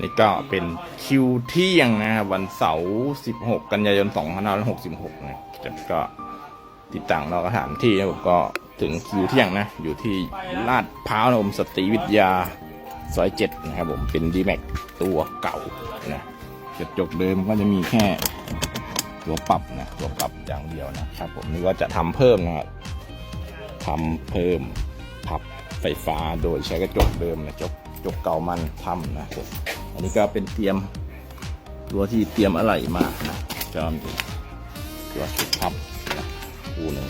นี่ก็เป็นคิวเที่ยงนะครับวันเสาร์16 กันยายน2566นะครับก็ติดตั้งเราก็ถามที่นะผมก็ถึงคิวเที่ยงนะ อยู่ที่ลาดพร้าวนะผมสตรีวิทยาซอยเจ็ดนะครับผมเป็นดีแม็กตัวเก่านะกระจกเดิมก็จะมีแค่ตัวปรับนะตัวปรับอย่างเดียวนะครับผมนี่ก็จะทำเพิ่มนะครับทำเพิ่มพับไฟฟ้าโดยใช้กระจกเดิมนะจก จกเก่ามันทำนะครับอันนี้ก็เป็นเตรียมตัวที่เตรียมอะไรมานะก็มีตัวชุดพับนะคู่หนึ่ง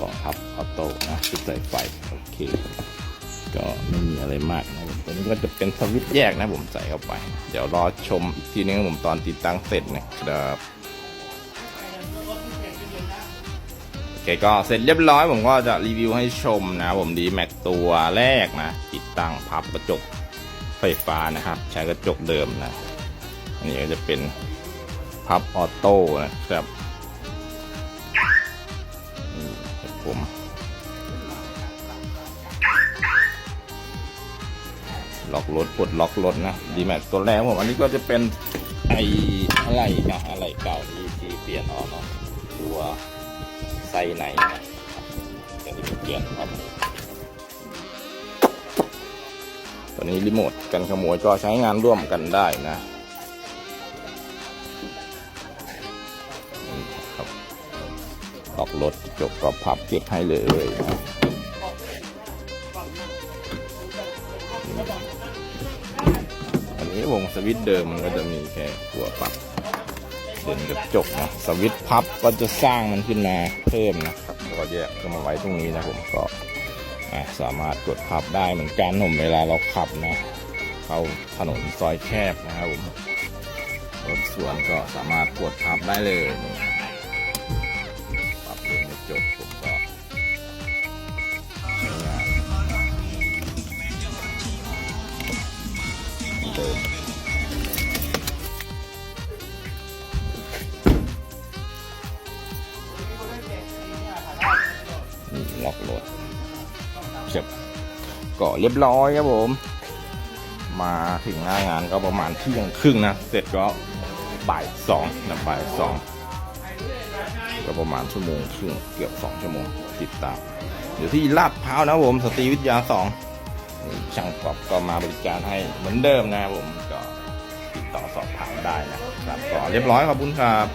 กล่องทับออโต้นะชุดใส่ไฟโอเค ก็ไม่มีอะไรมากนะผมตัวนี้ก็จะเป็นสวิตช์แยกนะผมใส่เข้าไป เดี๋ยวรอชมอีกทีนึงผมตอนติดตั้งเสร็จนะครับ เคก็เสร็จเรียบร้อยผมก็จะรีวิวให้ชมนะผมดีแม็กตัวแรกนะ ติดตั้งพับกระจกไฟฟ้านะครับ ใช้กระจกเดิมนะ อันนี้ก็จะเป็นพับออโต้นะครับครับผมล็อกรถปลดล็อกรถนะดีแม็กตัวแรกผมอันนี้ก็จะเป็นไออะไรนะอะไรเก่าที่ที่เปลี่ยนออกเนาะตัว ไส้ในนะอย่างที่เปลี่ยนครับตัวนี้รีโมทกันขโมยก็ใช้งานร่วมกันได้นะนี่ครับล็อกรถจบก็พับเก็บให้เลยนะอันนี้วงสวิตช์เดิมมันก็จะมีแค่ตัวปรับ เด่นกับจกนะสวิตช์พับก็จะสร้างมันขึ้นมาเพิ่มนะครับแล้วก็แยกมาไว้ตรงนี้นะผมก็สามารถกดพับได้เหมือนกันผมเวลาเราขับนะเข้าถนนซอยแคบนะครับผมรถสวนก็สามารถกดพับได้เลยนี่ปรับเองไม่จบผมก็เดิม ล็อกรถเสร็จก็เรียบร้อยครับผม มาถึงหน้างานก็ประมาณเที่ยงครึ่งนะ เสร็จก็บ่ายสองนะบ่ายสองก็ประมาณชั่วโมงครึ่งเกือบสองชั่วโมงติดตามอยู่ที่ลาดพร้าวนะผมสตรีวิทยาสองช่างปรับก็มาบริการให้เหมือนเดิมนะครับผมก็ติดต่อสอบถามได้นะครับก็เรียบร้อยขอบคุณครับ